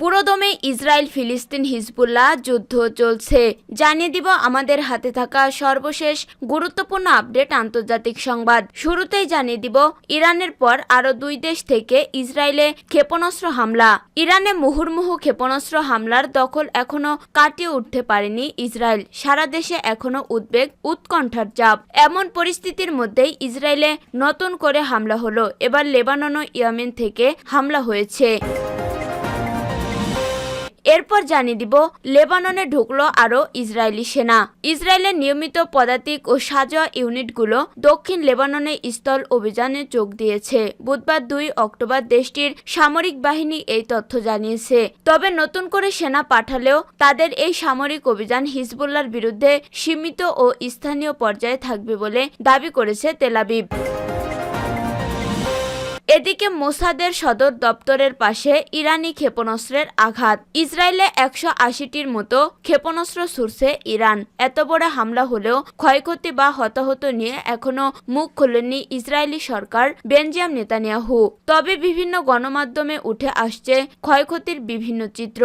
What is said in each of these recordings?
পুরোদমে ইসরায়েল ফিলিস্তিন হিজবুল্লাহ যুদ্ধ চলছে। জানিয়ে দিব আমাদের হাতে থাকা সর্বশেষ গুরুত্বপূর্ণ আপডেট আন্তর্জাতিক সংবাদ। শুরুতেই জানিয়ে দিব, ইরানের পর আরও দুই দেশ থেকে ইসরায়েলে ক্ষেপণাস্ত্র হামলা। ইরানে মুহুর্মুহু ক্ষেপণাস্ত্র হামলার দখল এখনও কাটিয়ে উঠতে পারেনি ইসরায়েল। সারা দেশে এখনও উদ্বেগ, উৎকণ্ঠার চাপ। এমন পরিস্থিতির মধ্যেই ইসরায়েলে নতুন করে হামলা হলো। এবার লেবানন ও ইয়েমেন থেকে হামলা হয়েছে। এরপর জানিয়ে দিব, লেবাননে ঢুকলো আরও ইসরায়েলি সেনা। ইসরায়েলের নিয়মিত পদাতিক ও সাজোয়া ইউনিটগুলো দক্ষিণ লেবাননে স্থল অভিযানে যোগ দিয়েছে। বুধবার দুই অক্টোবর দেশটির সামরিক বাহিনী এই তথ্য জানিয়েছে। তবে নতুন করে সেনা পাঠালেও তাদের এই সামরিক অভিযান হিজবুল্লার বিরুদ্ধে সীমিত ও স্থানীয় পর্যায়ে থাকবে বলে দাবি করেছে তেলাবিব এদিকে মোসাদের সদর দপ্তরের পাশে ইরানি ক্ষেপণাস্ত্রের আঘাত। ইসরায়েলে একশো আশিটির মতো ক্ষেপণাস্ত্র ছুড়ছে ইরান। এত বড় হামলা হলেও ক্ষয়ক্ষতি বা হতাহত নিয়ে এখনও মুখ খোলেননি ইসরায়েলি সরকার বেনজিয়াম নেতানিয়াহু। তবে বিভিন্ন গণমাধ্যমে উঠে আসছে ক্ষয়ক্ষতির বিভিন্ন চিত্র।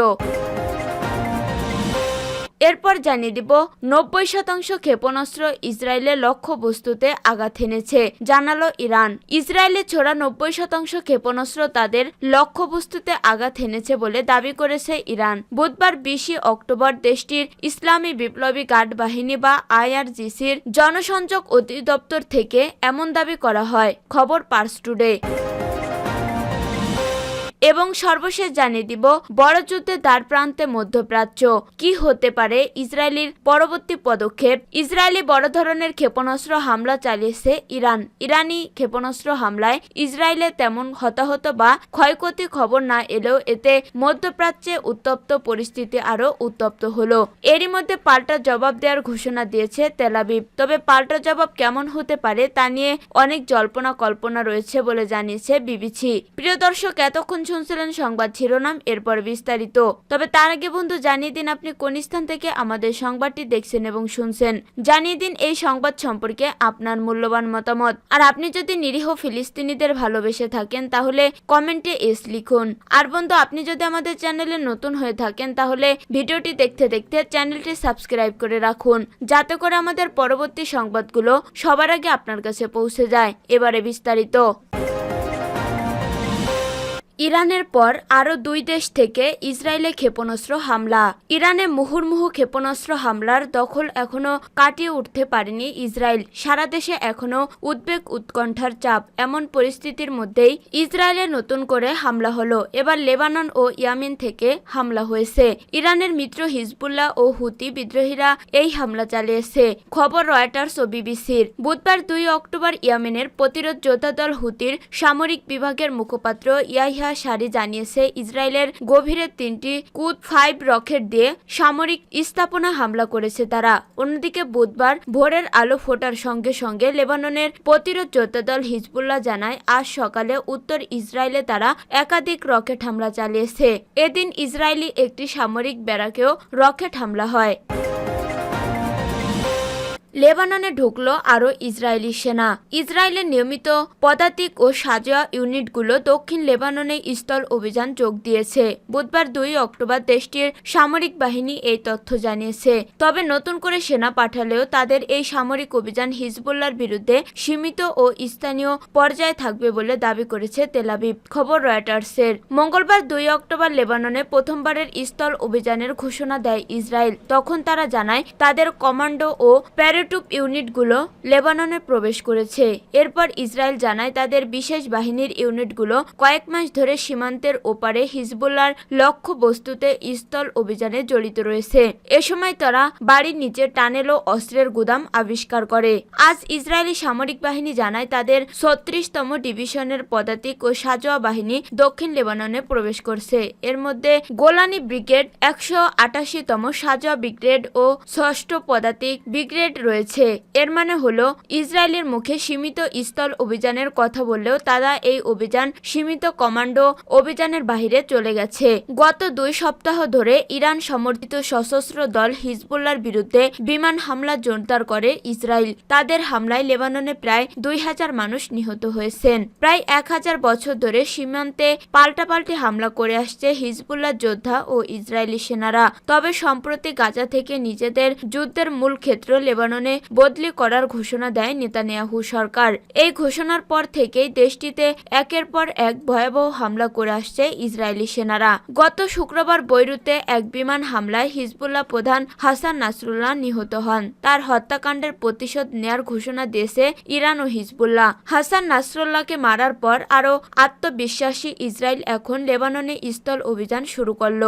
এরপর জানিয়ে দিব, নব্বই শতাংশ ক্ষেপণাস্ত্র ইসরায়েলের লক্ষ্যবস্তুতে আঘাত হেনেছে জানালো ইরান। ইসরায়েলে ছোড়া নব্বই শতাংশ ক্ষেপণাস্ত্র তাদের লক্ষ্যবস্তুতে আঘাত হেনেছে বলে দাবি করেছে ইরান। বুধবার বিশে অক্টোবর দেশটির ইসলামী বিপ্লবী গার্ড বাহিনী বা আইআরজিসির জনসংযোগ অধিদপ্তর থেকে এমন দাবি করা হয়। খবর পার্স টুডে। এবং সর্বশেষ জানিয়ে দিব, বড় যুদ্ধে দ্বার প্রান্তে মধ্যপ্রাচ্য। কি হতে পারে ইসরায়েলির পরবর্তী পদক্ষেপ? ইসরায়েলি বড় ধরনের ক্ষেপণাস্ত্র হামলা চালিয়েছে ইরান। ইরানি ক্ষেপণাস্ত্র হামলায় ইসরায়েলে তেমন হতাহত বা ক্ষয়ক্ষতি খবর না এলেও এতে মধ্যপ্রাচ্যে উত্তপ্ত পরিস্থিতি আরও উত্তপ্ত হলো। এরই মধ্যে পাল্টা জবাব দেওয়ার ঘোষণা দিয়েছে তেলাবিব তবে পাল্টা জবাব কেমন হতে পারে তা নিয়ে অনেক জল্পনা কল্পনা রয়েছে বলে জানিয়েছে বিবিসি। প্রিয় দর্শক, এতক্ষণ শুনছিলেন সংবাদ শিরোনাম, এরপর বিস্তারিত। তবে তার আগে বন্ধু, জানিয়ে দিন আপনি কোন স্থান থেকে আমাদের সংবাদটি দেখছেন এবং শুনছেন। জানিয়ে দিন এই সংবাদ সম্পর্কে আপনার মূল্যবান মতামত। আর আপনি যদি নিরীহ ফিলিস্তিনিদের ভালোবেসে থাকেন, তাহলে কমেন্টে এস লিখুন। আর বন্ধু, আপনি যদি আমাদের চ্যানেলে নতুন হয়ে থাকেন, তাহলে ভিডিওটি দেখতে দেখতে চ্যানেলটি সাবস্ক্রাইব করে রাখুন। যাতে করে আমাদের পরবর্তী সংবাদগুলো সবার আগে আপনার কাছে পৌঁছে যায়। এবারে বিস্তারিত। ইরানের পর আরও দুই দেশ থেকে ইসরায়েলে ক্ষেপণাস্ত্র হামলা। ইরানে মুহুর্মুহু ক্ষেপণাস্ত্র হামলার দখল এখনও কাটিয়ে উঠতে পারেনি ইসরায়েল। সারা দেশে এখনও উদ্বেগ উৎকণ্ঠার চাপ। এমন পরিস্থিতির মধ্যেই ইসরায়েলে নতুন করে হামলা হলো। এবার লেবানন ও ইয়ামিন থেকে হামলা হয়েছে। ইরানের মিত্র হিজবুল্লাহ ও হুতি বিদ্রোহীরা এই হামলা চালিয়েছে। খবর রয়টার্স ও বিবিসির। বুধবার দুই অক্টোবর ইয়ামেনের প্রতিরোধ যোদ্ধা দল হুতির সামরিক বিভাগের মুখপাত্র ইয়াহিয়া সারি জানিয়েছে, ইসরায়েলের গভীরে তিনটি কুদ ফাইভ রকেট দিয়ে সামরিক স্থাপনা হামলা করেছে তারা। অন্যদিকে বুধবার ভোরের আলো ফোটার সঙ্গে সঙ্গে লেবাননের প্রতিরোধ যোদ্ধা দল হিজবুল্লাহ জানায়, আজ সকালে উত্তর ইসরায়েলে তারা একাধিক রকেট হামলা চালিয়েছে। এদিন ইসরায়েলি একটি সামরিক ব্যারাকেও রকেট হামলা হয়। লেবাননে ঢুকলো আরও ইসরায়েলি সেনা। ইসরায়েলের নিয়মিত পদাতিক ও সাজোয়া ইউনিটগুলো দক্ষিণ লেবাননে স্থল অভিযান যোগ দিয়েছে। বুধবার দুই অক্টোবর দেশটির সামরিক বাহিনী এই তথ্য জানিয়েছে। তবে নতুন করে সেনা পাঠালেও তাদের এই সামরিক অভিযান হিজবুল্লার বিরুদ্ধে সীমিত ও স্থানীয় পর্যায়ে থাকবে বলে দাবি করেছে তেলাবিব খবর রয়টার্সের। মঙ্গলবার দুই অক্টোবর লেবাননে প্রথমবারের স্থল অভিযানের ঘোষণা দেয় ইসরায়েল। তখন তারা জানায়, তাদের কমান্ডো ও প্যারেটুপ ইউনিটগুলো লেবাননে প্রবেশ করেছে। এরপর ইসরায়েল জানায় তাদের বিশেষ বাহিনীর ইউনিটগুলো কয়েক মাস ধরে সীমান্তের ওপারে হিজবুল্লার লক্ষ্য বস্তুতে স্থল অভিযানে জড়িত রয়েছে। এ সময় তারা বাড়ির নিচে টানেল ও অস্ত্রের গুদাম আবিষ্কার করে। আজ ইসরায়েলি সামরিক বাহিনী জানায় তাদের ছত্রিশতম ডিভিশনের পদাতিক ও সাজোয়া বাহিনী দক্ষিণ লেবাননে প্রবেশ করছে। এর মধ্যে গোলানি ব্রিগেড একশো আটাশিতম সাজোয়া ব্রিগেড ও ষষ্ঠ পদাতিক ব্রিগেড রয়েছে রয়েছে। এর মানে হলো, ইসরায়েলের মুখে সীমিত স্থল অভিযানের কথা বললেও তারা এই অভিযান সীমিত কমান্ডো অভিযানের বাহিরে চলে গেছে। গত দুই সপ্তাহ ধরে ইরান সমর্থিত সশস্ত্র দল হিজবুল্লার বিরুদ্ধে বিমান হামলা জোরদার করে ইসরায়েল। তাদের হামলায় লেবাননে প্রায় দুই হাজার মানুষ নিহত হয়েছেন। প্রায় এক হাজার বছর ধরে সীমান্তে পাল্টাপাল্টি হামলা করে আসছে হিজবুল্লাহ যোদ্ধা ও ইসরায়েলি সেনারা। তবে সম্প্রতি গাজা থেকে নিজেদের যুদ্ধের মূল ক্ষেত্র লেবাননে বদলি করার ঘোষণা দেয় নেতানিয়াহু সরকার। এই ঘোষণার পর থেকেই দেশটিতে একের পর এক ভয়াবহ হামলা করে আসছে ইসরায়েলি সেনারা। গত শুক্রবার বৈরুতে এক বিমান হামলায় হিজবুল্লাহ প্রধান হাসান নাসরুল্লাহ নিহত হন। তার হত্যাকাণ্ডের প্রতিশোধ নেয়ার ঘোষণা দিয়েছে ইরান ও হিজবুল্লাহ। হাসান নাসরুল্লাহকে মারার পর আরও আত্মবিশ্বাসী ইসরায়েল এখন লেবাননে স্থল অভিযান শুরু করল।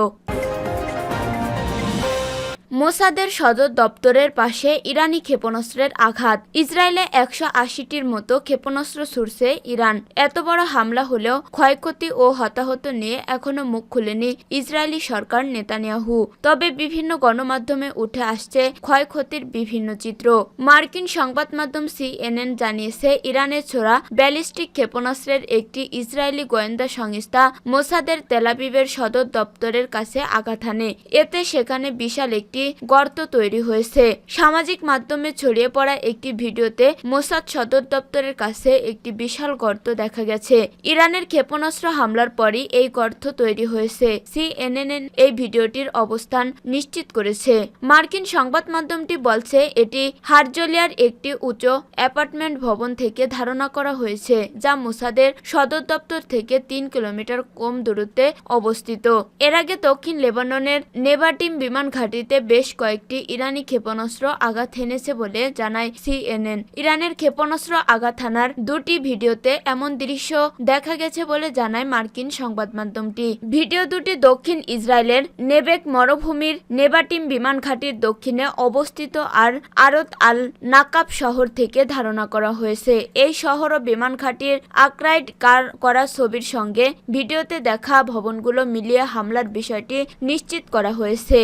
মোসাদের সদর দপ্তরের পাশে ইরানি ক্ষেপণাস্ত্রের আঘাত। ইসরায়েলে একশো আশিটির মতো ক্ষেপণাস্ত্র ছুড়ছে ইরান। এত বড় হামলা হলেও ক্ষয়ক্ষতি ও হতাহত নিয়ে এখনও মুখ খুলেনি ইসরায়েলি সরকার নেতানিয়াহু। তবে বিভিন্ন গণমাধ্যমে উঠে আসছে ক্ষয়ক্ষতির বিভিন্ন চিত্র। মার্কিন সংবাদ মাধ্যম সিএনএন জানিয়েছে, ইরানের ছোড়া ব্যালিস্টিক ক্ষেপণাস্ত্রের একটি ইসরায়েলি গোয়েন্দা সংস্থা মোসাদের তেলাবিবের সদর দপ্তরের কাছে আঘাত হানে। এতে সেখানে বিশাল একটি গর্ত তৈরি হয়েছে। সামাজিক মাধ্যমে ছড়িয়ে পড়া একটি ভিডিওতে মোসাদ সদর দপ্তরের কাছে একটি বিশাল গর্ত দেখা গেছে। ইরানের ক্ষেপণাস্ত্র হামলার পরই এই গর্ত তৈরি হয়েছে। সিএনএন এই ভিডিওটির অবস্থান নিশ্চিত করেছে। মার্কিন সংবাদ মাধ্যমটি বলছে, এটি হারজলিয়ার একটি উঁচু অ্যাপার্টমেন্ট ভবন থেকে ধারণা করা হয়েছে, যা মোসাদের সদর দপ্তর থেকে তিন কিলোমিটার কম দূরত্বে অবস্থিত। এর আগে দক্ষিণ লেবাননের নেভাটিম বিমান ঘাঁটিতে বেশ কয়েকটি ইরানি ক্ষেপণাস্ত্র আঘাত হেনেছে বলে জানায় সিএনএন। ইরানের ক্ষেপণাস্ত্র আঘাত হানার দুটি ভিডিওতে এমন দৃশ্য দেখা গেছে বলে জানায় মার্কিন সংবাদ মাধ্যমটি। ভিডিও দুটি দক্ষিণ ইসরায়েলের নেবেক মরুভূমির নেবাটিম বিমান ঘাঁটির দক্ষিণে অবস্থিত আর আরত আল নাকাব শহর থেকে ধারণা করা হয়েছে। এই শহর ও বিমান ঘাঁটির আক্রাইড কার করা ছবির সঙ্গে ভিডিওতে দেখা ভবনগুলো মিলিয়ে হামলার বিষয়টি নিশ্চিত করা হয়েছে।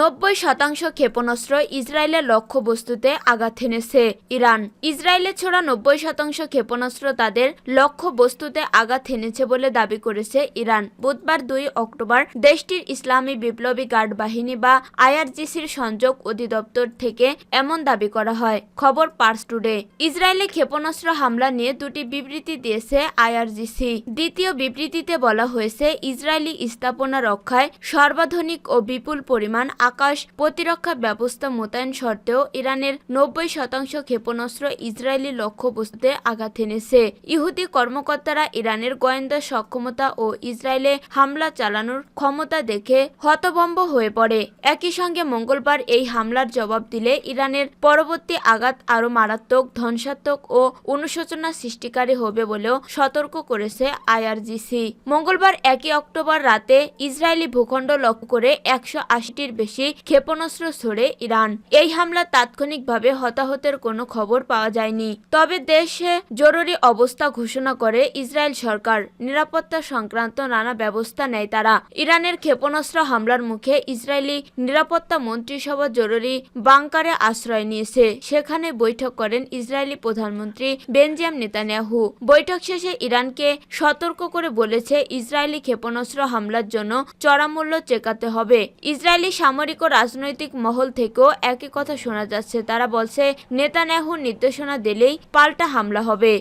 নব্বই শতাংশ ক্ষেপণাস্ত্র ইসরায়েলের লক্ষ্যবস্তুতে আঘাত হেনেছে ইরান। ইসরায়েলের ছোড়া নব্বই শতাংশ ক্ষেপণাস্ত্র তাদের লক্ষ্যবস্তুতে আঘাত হেনেছে বলে দাবি করেছে ইরান। বুধবার দুই অক্টোবর দেশটির ইসলামী বিপ্লবী গার্ড বাহিনী বা আইআরজিসির সংযোগ অধিদপ্তর থেকে এমন দাবি করা হয়। খবর পার্স টুডে। ইসরায়েলে ক্ষেপণাস্ত্র হামলা নিয়ে দুটি বিবৃতি দিয়েছে আইআরজিসি। দ্বিতীয় বিবৃতিতে বলা হয়েছে, ইসরায়েলি স্থাপনা রক্ষায় সর্বাধুনিক ও বিপুল পরিমাণ আকাশ প্রতিরক্ষা ব্যবস্থা মোতায়েন সত্ত্বেও ইরানের নব্বই শতাংশ ক্ষেপণাস্ত্র ইসরায়েলি লক্ষ্যবস্তুতে আঘাত এনেছে। ইহুদি কর্মকর্তারা ইরানের গোয়েন্দা সক্ষমতা ও ইসরায়েলে হামলা চালানোর ক্ষমতা দেখে হতভম্ব হয়ে পড়ে। একই সঙ্গে মঙ্গলবার এই হামলার জবাব দিলে ইরানের পরবর্তী আঘাত আরও মারাত্মক, ধ্বংসাত্মক ও অনুশোচনা সৃষ্টিকারী হবে বলেও সতর্ক করেছে আইআরজিসি। মঙ্গলবার একই অক্টোবর রাতে ইসরায়েলি ভূখণ্ড লক্ষ্য করে একশো আশিটির বেশি ক্ষেপণাস্ত্র ছড়ে ইরান। এই হামলা তাৎক্ষণিকভাবে হতাহতের কোনো খবর পাওয়া যায়নি। তবে দেশে জরুরি অবস্থা ঘোষণা করে ইসরায়েল সরকার। নিরাপত্তা সংক্রান্ত নানা ব্যবস্থা নেয় তারা। ইরানের ক্ষেপণাস্ত্র হামলার মুখে ইসরায়েলি নিরাপত্তা মন্ত্রিসভা জরুরি বাংকারে আশ্রয় নিয়েছে। সেখানে বৈঠক করেন ইসরায়েলি প্রধানমন্ত্রী বেনজিয়াম নেতানিয়াহু। বৈঠক শেষে ইরানকে সতর্ক করে বলেছে, ইসরায়েলি ক্ষেপণাস্ত্র হামলার জন্য চড়া মূল্য চেকাতে হবে। ইসরায়েলি সামরিক ও রাজনৈতিক মহল থেকেও একই কথা শোনা যাচ্ছে। তারা বলছে, নেতান্যাহুর নির্দেশনা দিলেই পাল্টা হামলা হবে।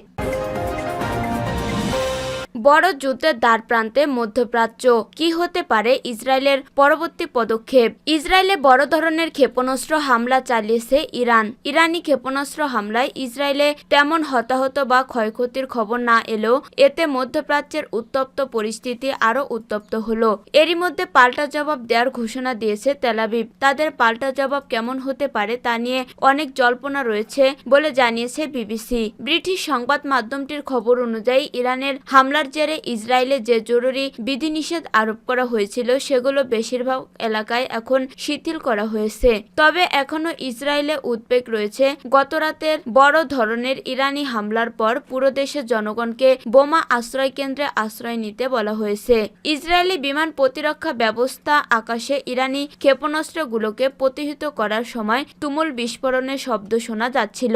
বড় যুদ্ধের দ্বার প্রান্তে মধ্যপ্রাচ্য। কি হতে পারে ইসরায়েলের পরবর্তী পদক্ষেপ? ইসরায়েলে বড় ধরনের ক্ষেপণাস্ত্র হামলা চালিয়েছে ইরান। ইরানি ক্ষেপণাস্ত্র হামলায় ইসরায়েলে তেমন হতাহত বা ক্ষয়ক্ষতির খবর না এলেও এতে মধ্যপ্রাচ্যের উত্তপ্ত পরিস্থিতি আরও উত্তপ্ত হলো। এরই মধ্যে পাল্টা জবাব দেওয়ার ঘোষণা দিয়েছে তেলাবিব তাদের পাল্টা জবাব কেমন হতে পারে তা নিয়ে অনেক জল্পনা রয়েছে বলে জানিয়েছে বিবিসি। ব্রিটিশ সংবাদ মাধ্যমটির খবর অনুযায়ী ইরানের হামলার জেরে ইসরায়েলে যে জরুরি বিধিনিষেধ আরোপ করা হয়েছিল, সেগুলো বেশিরভাগ এলাকায় এখন শিথিল করা হয়েছে। তবে এখনও ইসরায়েলে উদ্বেগ রয়েছে। গতরাতের বড় ধরনের ইরানি হামলার পর পুরো দেশের জনগণকে বোমা আশ্রয় কেন্দ্রে আশ্রয় নিতে বলা হয়েছে। ইসরায়েলি বিমান প্রতিরক্ষা ব্যবস্থা আকাশে ইরানি ক্ষেপণাস্ত্রগুলোকে প্রতিহিত করার সময় তুমুল বিস্ফোরণের শব্দ শোনা যাচ্ছিল।